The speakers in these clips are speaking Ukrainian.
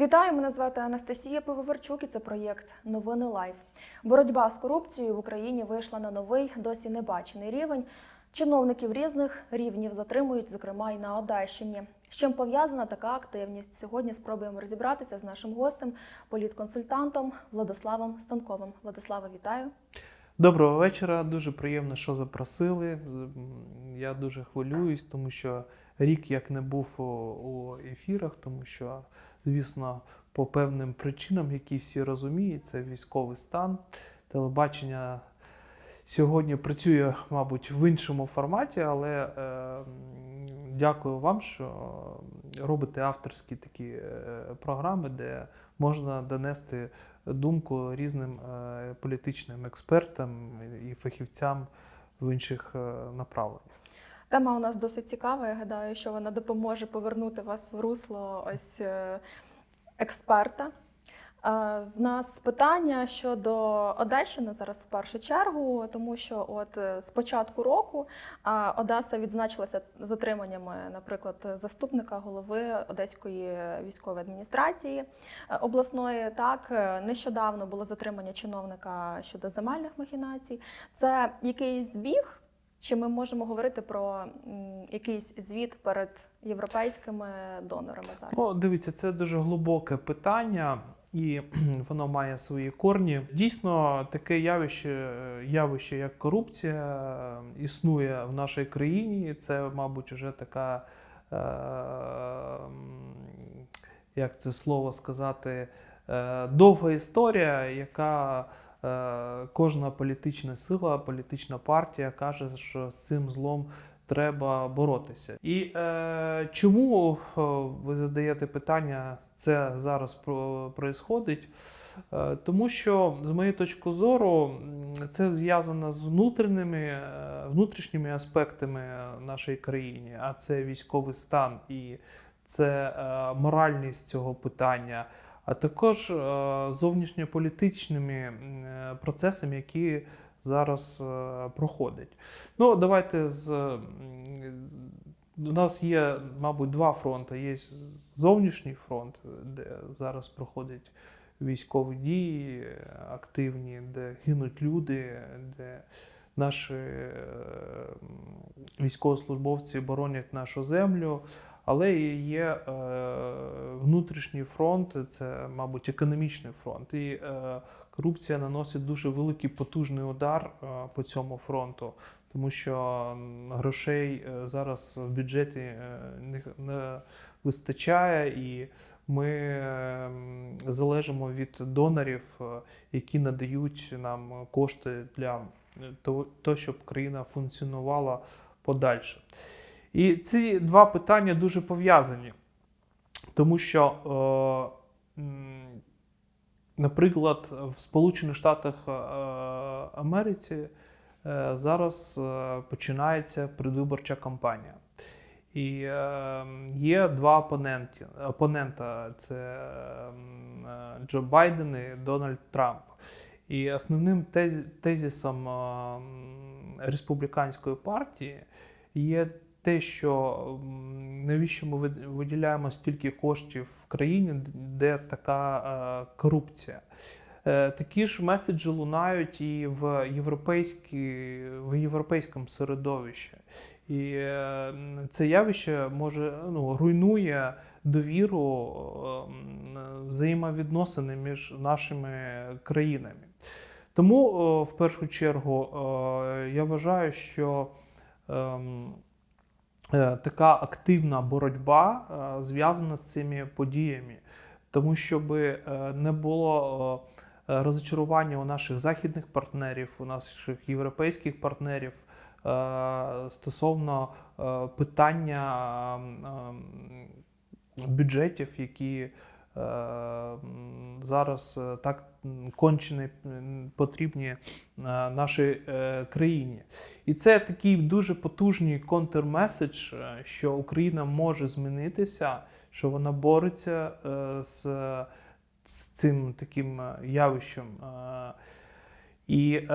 Вітаю, мене звати Анастасія Пивоварчук і це проєкт Новини Лайф. Боротьба з корупцією в Україні вийшла на новий, досі небачений рівень. Чиновників різних рівнів затримують, зокрема і на Одещині. З чим пов'язана така активність? Сьогодні спробуємо розібратися з нашим гостем, політконсультантом Владиславом Станковим. Владислава, вітаю. Доброго вечора. Дуже приємно, що запросили. Я дуже хвилююсь, тому що рік як не був у ефірах, тому що, звісно, по певним причинам, які всі розуміють, це військовий стан. Телебачення сьогодні працює, мабуть, в іншому форматі, але е, дякую вам, що робите авторські такі е, програми, де можна донести думку різним е, політичним експертам і фахівцям в інших е, направленнях. Тема у нас досить цікава. Я гадаю, що вона допоможе повернути вас в русло ось е, експерта. Е, В нас питання щодо Одещини зараз в першу чергу, тому що от е, з початку року Одеса відзначилася затриманнями, наприклад, заступника голови Одеської військової адміністрації обласної. Так нещодавно було затримання чиновника щодо земельних махінацій. Це якийсь збіг. Чи ми можемо говорити про якийсь звіт перед європейськими донорами зараз? Ну, дивіться, це дуже глибоке питання, і воно має свої корні. Дійсно, таке явище, явище як корупція, е, існує в нашій країні. Це, мабуть, вже така, е, як це слово сказати, довга історія, яка е, кожна політична сила, політична партія каже, що з цим злом треба боротися. І е, чому е, ви задаєте питання, це зараз про, происходить? Е, тому що, з моєї точки зору, це зв'язано з внутрішніми, е, внутрішніми аспектами нашої країни, а це військовий стан і це е, моральність цього питання. А також е, зовнішньополітичними е, процесами, які зараз е, проходять. Ну, давайте з. У нас є, мабуть, два фронти. Є зовнішній фронт, де зараз проходять військові дії активні, де гинуть люди, де наші військовослужбовці боронять нашу землю. Але є е, внутрішній фронт, це, мабуть, економічний фронт. І е, корупція наносить дуже великий потужний удар е, по цьому фронту, тому що грошей зараз в бюджеті не, вистачає, і ми е, залежимо від донорів, які надають нам кошти для того, щоб країна функціонувала подальше. І ці два питання дуже пов'язані, тому що, е, наприклад, в Сполучених Штатах е, Америці е, зараз е, починається предвиборча кампанія. І є два опоненти. опонента: це Джо Байден і Дональд Трамп. І основним тез, тезисом е, республіканської партії є те, що навіщо ми виділяємо стільки коштів в країні, де така е, корупція. Е, Такі ж меседжі лунають і в, європейській, в європейському середовищі. І е, це явище може ну, руйнує довіру взаємовідносини між нашими країнами. Тому, в першу чергу, я вважаю, що ем, така активна боротьба е, зв'язана з цими подіями, тому щоб не було розчарування у наших західних партнерів, у наших європейських партнерів е, стосовно е, питання ем, ем, бюджетів, які е, зараз е, так кончені потрібні е, нашій е, країні. І це такий дуже потужний контрмеседж, е, що Україна може змінитися, що вона бореться е, з, з цим таким е, явищем. Е, І е,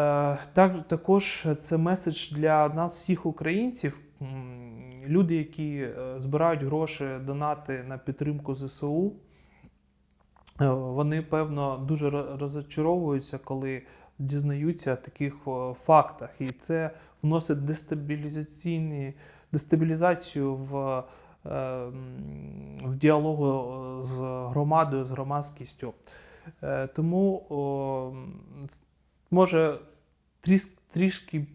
так, також це меседж для нас, всіх українців. Люди, які е, збирають гроші, донати на підтримку ЗСУ, е, вони певно дуже ро- розочаровуються, коли дізнаються таких фактах, і це вносить дестабілізаційні дестабілізацію в, е, в діалогу е, з громадою, з громадськістю. Е, Тому о, може тріс- трішки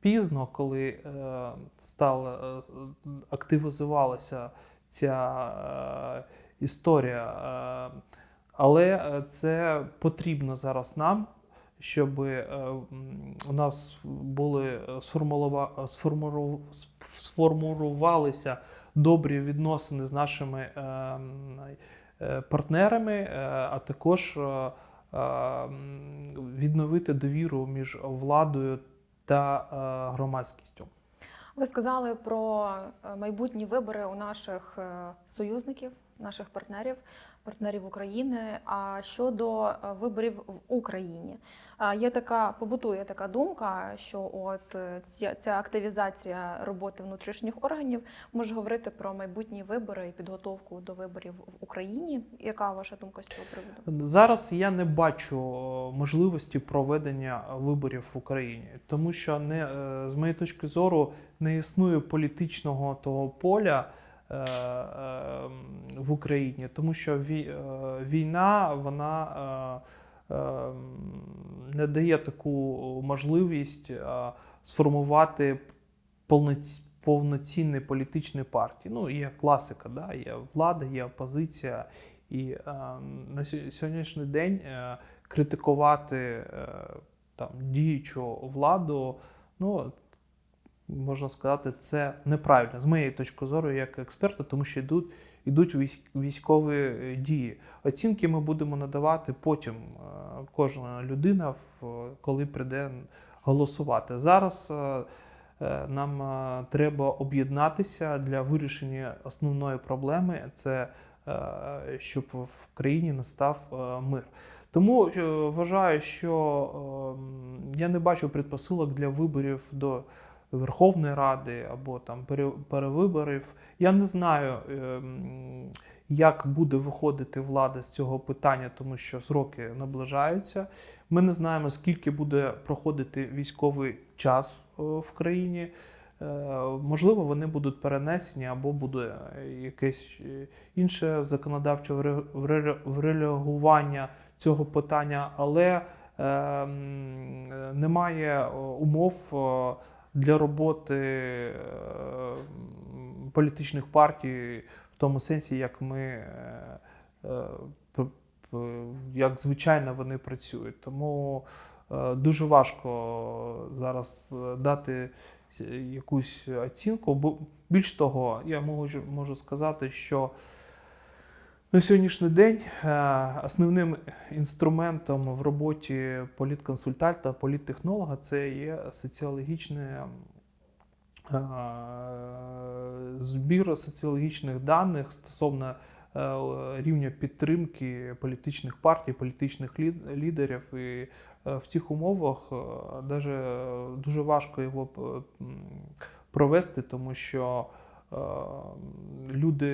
пізно, коли е, стала е, активізувалася ця е, історія. Е, але е, це потрібно зараз нам, щоб е, у нас були сформувалися добрі відносини з нашими партнерами, а також відновити довіру між владою та громадськістю. Ви сказали про майбутні вибори у наших союзників, наших партнерів, партнерів України. А щодо е, виборів в Україні, є така побутує така думка, що от е, ця, ця активізація роботи внутрішніх органів може говорити про майбутні вибори і підготовку до виборів в Україні. Яка ваша думка з цього приводу? Зараз я не бачу е, можливості проведення виборів в Україні, тому що не е, з моєї точки зору не існує політичного того поля е, е, в Україні, тому що е, війна вона е, е, не дає таку можливість е, сформувати повноці- повноцінні політичні партії. Ну, є класика, да? є влада, є опозиція. І е, на сьогоднішній день е, критикувати е, там, діючу владу, ну, можна сказати, це неправильно з моєї точки зору, як експерта, тому що йдуть, йдуть військ- військові е, дії. Оцінки ми будемо надавати потім, е, кожна людина, коли прийде голосувати. Зараз е, нам треба об'єднатися для вирішення основної проблеми. Це щоб в країні настав мир. Тому вважаю, що е, я не бачу предпосилок для виборів до Верховної Ради або там пере- перевиборів. Я не знаю, е, як буде виходити влада з цього питання, тому що сроки наближаються. Ми не знаємо, скільки буде проходити військовий час е, в країні. Е, Можливо, вони будуть перенесені або буде якесь е, інше законодавче вре- вре- врегулювання цього питання, але е, е, немає умов для роботи е, політичних партій в тому сенсі, як ми. е, е, Як звичайно вони працюють. Тому дуже важко зараз дати якусь оцінку. Бо більш того, я можу, можу сказати, що на сьогоднішній день е, основним інструментом в роботі політконсультанта, політтехнолога це є соціологічне е, збір соціологічних даних стосовно е, рівня підтримки політичних партій, політичних лідерів. І в цих умовах даже дуже важко його провести, тому що люди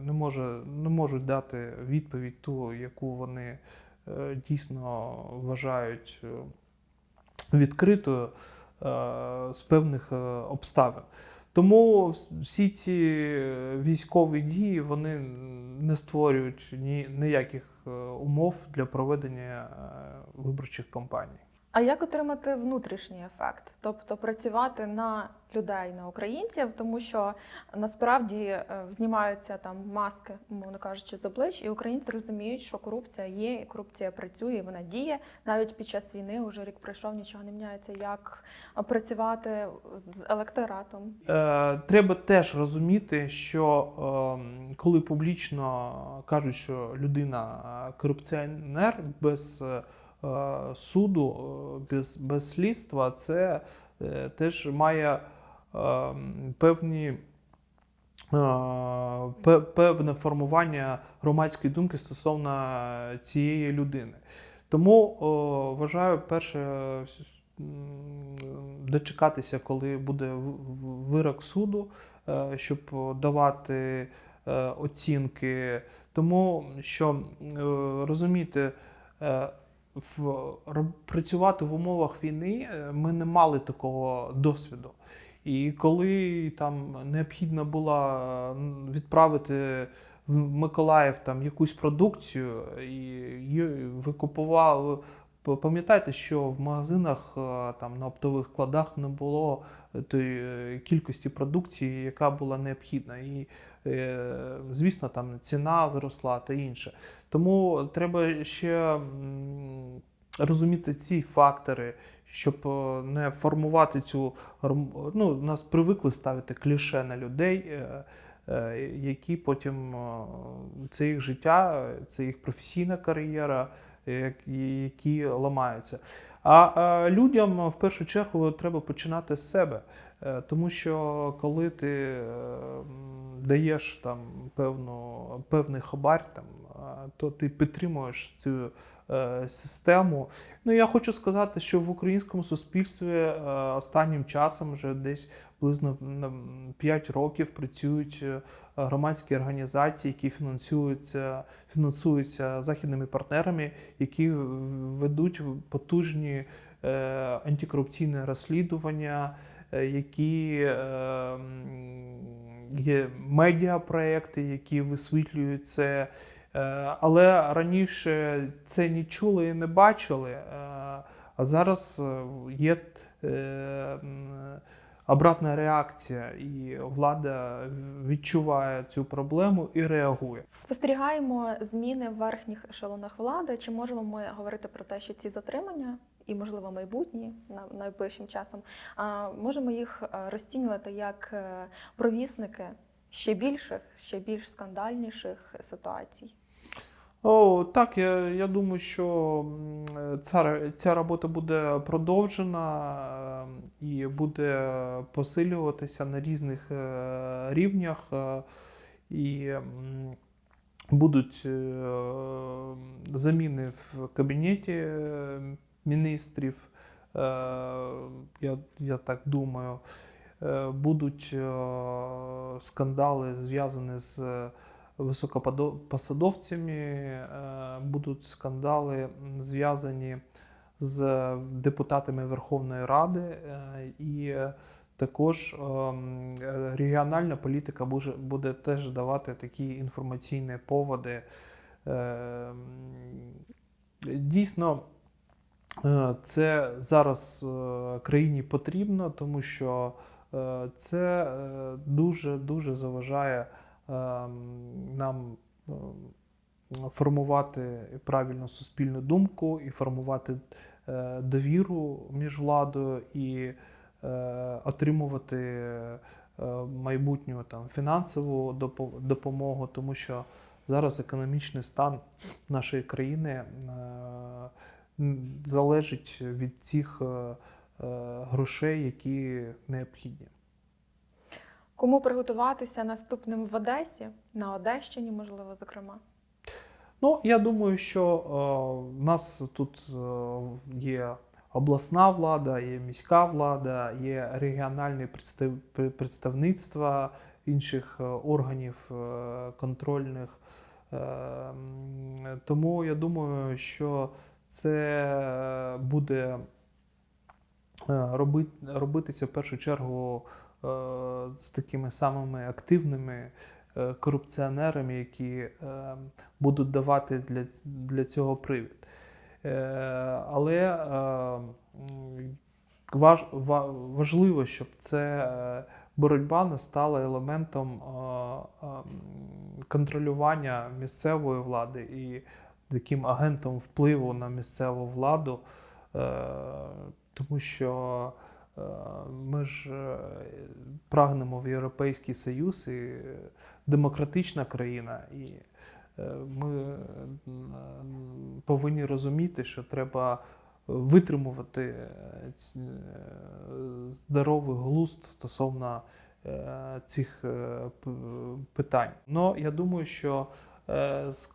не, може, не можуть дати відповідь ту, яку вони е, дійсно вважають е, відкритою е, з певних е, обставин. Тому всі ці військові дії вони не створюють ні, ніяких е, умов для проведення е, виборчих кампаній. А як отримати внутрішній ефект? Тобто працювати на людей, на українців, тому що насправді е, знімаються там маски, мовно кажучи, з облич, і українці розуміють, що корупція є, і корупція працює, вона діє навіть під час війни. Уже рік пройшов, нічого не міняється. Як працювати з електоратом? Е, треба теж розуміти, що е, коли публічно кажуть, що людина е, корупціонер без суду, е, без, без слідства, це е, теж має е, певні. е, Певне формування громадської думки стосовно цієї людини. Тому о, вважаю, перше дочекатися, коли буде вирок суду, е, щоб давати е, оцінки. Тому що е, розумієте, е, в, працювати в умовах війни е, ми не мали такого досвіду. І коли там необхідно було відправити в Миколаїв там якусь продукцію, і її ви купували. Пам'ятайте, що в магазинах е, там на оптових складах не було тої е, кількості продукції, яка була необхідна. І, звісно, там ціна зросла та інше. Тому треба ще розуміти ці фактори, щоб е, не формувати цю ну, нас привикли ставити кліше на людей, е, е, які потім це їх життя, це їх професійна кар'єра, які ламаються. А людям в першу чергу треба починати з себе. Тому що коли ти даєш там певну, певний хабар, там, то ти підтримуєш цю е, систему. Ну я хочу сказати, що в українському суспільстві е, останнім часом вже десь на 5 років працюють е, громадські організації, які фінансуються, фінансуються західними партнерами, які ведуть потужні е, антикорупційні розслідування, які е, є медіапроекти, які висвітлюють це. Е, Але раніше це не чули і не бачили. е, А зараз е, є е, обратна реакція, і влада відчуває цю проблему і реагує. Спостерігаємо зміни в верхніх ешелонах влади. Чи можемо ми говорити про те, що ці затримання і, можливо, майбутні на- найближчим часом, можемо їх е, розцінювати як е, провісники ще більших, ще більш скандальніших ситуацій? О, так, я, я думаю, що ця, ця робота буде продовжена е, і буде посилюватися на різних рівнях. І будуть заміни в кабінеті міністрів. е, Я, я так думаю. Е, Будуть е, скандали зв'язані з високопосадовцями, будуть скандали зв'язані з депутатами Верховної Ради, і також регіональна політика буде, теж давати такі інформаційні поводи. Дійсно, це зараз е, країні потрібно, тому що е, це е, дуже дуже заважає е, нам е, формувати правильну суспільну думку і формувати е, довіру між владою і е, отримувати е, майбутню там фінансову допомогу, тому що зараз економічний стан нашої країни е, залежить від цих е, е, грошей, які необхідні. Кому приготуватися наступним в Одесі, на Одещині, можливо, зокрема? Ну, я думаю, що е, в нас тут є обласна влада, є міська влада, є регіональні представ- пр- представництва інших органів контрольних. Тому я думаю, що це буде е, робитися в першу чергу е, з такими самими активними е, корупціонерами, які е, будуть давати для, для цього привід. Е, Але е, важливо, щоб це е, боротьба не стала елементом е, е, контролювання місцевої влади і таким агентом впливу на місцеву владу, е, тому що е, ми ж е, прагнемо в Європейський Союз і демократична країна, і ми повинні розуміти, що треба витримувати здоровий глузд стосовно цих питань. Ну, я думаю, що з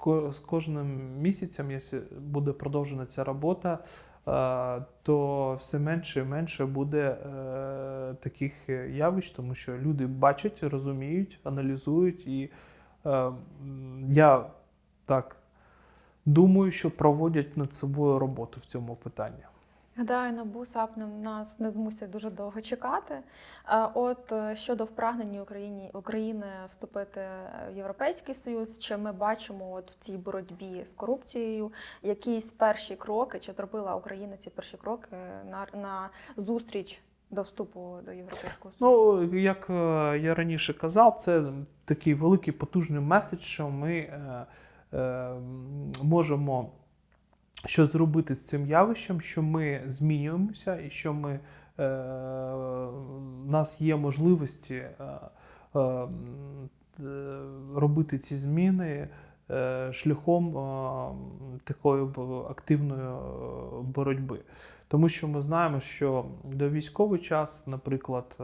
кожним місяцем, якщо буде продовжена ця робота, е, то все менше і менше буде е, таких явищ, тому що люди бачать, розуміють, аналізують. І е, я так думаю, що проводять над собою роботу в цьому питанні. Гадаю, НАБУ САП нас не змусять дуже довго чекати. От е, щодо впрагнення Україні України вступити в Європейський Союз, чи ми бачимо от в цій боротьбі з корупцією якісь перші кроки, чи зробила Україна ці перші кроки на, на зустріч до вступу до Європейського Союзу? Ну, як е, я раніше казав, це такий великий потужний меседж, що ми е, е, можемо щось зробити з цим явищем, що ми змінюємося і що ми, е, у нас є можливості е, е, е, робити ці зміни е, шляхом е, такої активної е, боротьби. Тому що ми знаємо, що до військовий час, наприклад, е,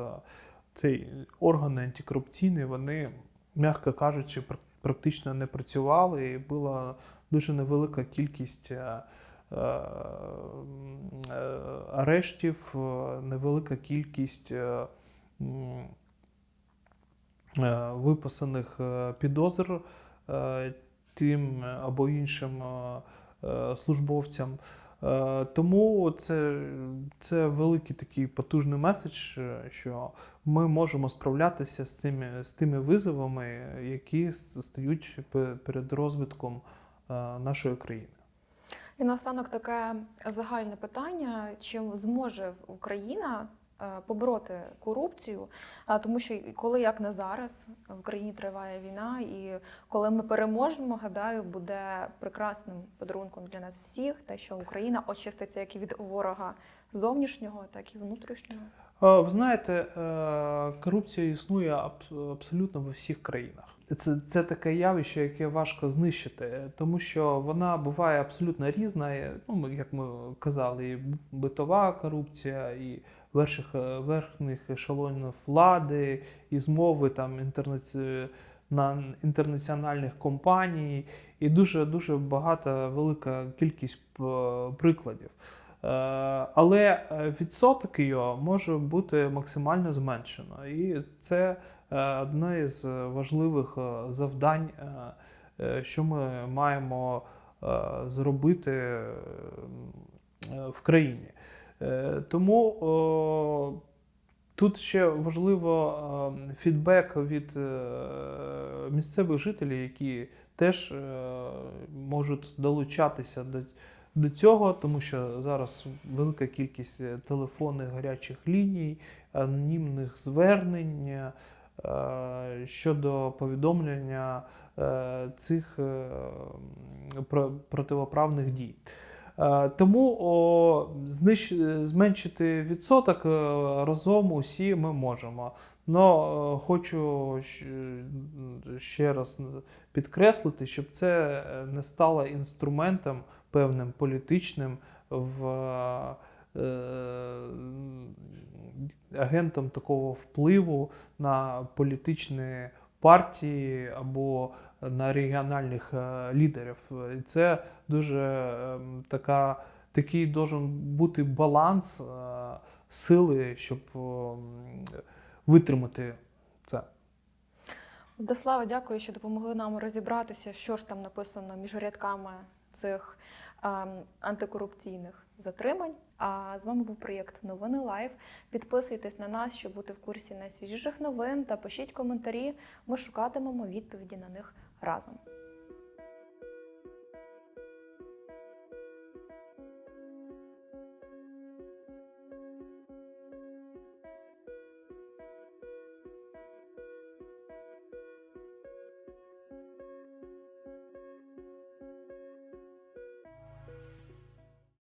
цей органи антикорупційні, вони, м'яко кажучи, практично не працювали, і була дуже невелика кількість е, е, е, арештів, невелика кількість виписаних підозр тим або іншим службовцям. Тому це, це великий такий потужний меседж, що ми можемо справлятися з тими, з тими визовами, які стають перед розвитком нашої країни. І наостанок таке загальне питання: чи зможе Україна е, побороти корупцію? А, Тому що коли як не зараз в Україні триває війна, і коли ми переможемо, гадаю, буде прекрасним подарунком для нас всіх, те, що Україна очиститься як і від ворога зовнішнього, так і внутрішнього. Е, Ви знаєте, е, корупція існує абсолютно во всіх країнах. Це, це таке явище, яке важко знищити, тому що вона буває абсолютно різна. Ну, як ми казали, і битова корупція, і верхих, е, верхніх ешелонів влади, і змови там інтернаці... на інтернаціональних компаній, і дуже дуже багата велика кількість прикладів. Е, Але е, відсоток його може бути максимально зменшено. І це е, одне із важливих е, завдань, е, е, що ми маємо е, зробити е, в країні. Е, Тому тут ще важливо е, фідбек від е, місцевих жителів, які теж е, можуть долучатися до до цього, тому що зараз велика кількість е, телефонних гарячих ліній, анонімних звернень е, щодо повідомлення е, цих е, противоправних дій. Е, Тому о, знищ, зменшити відсоток е, разом усі ми можемо. Но е, хочу ще раз підкреслити, щоб це не стало інструментом певним політичним в е, агентом такого впливу на політичні партії або на регіональних е, лідерів. І це дуже е, така, такий должен бути баланс е, сили, щоб е, витримати це. Владислава, дякую, що допомогли нам розібратися, що ж там написано між рядками цих ем, антикорупційних затримань. А з вами був проєкт Новини Лайв. Підписуйтесь на нас, щоб бути в курсі найсвіжіших новин та пишіть коментарі. Ми шукатимемо відповіді на них разом.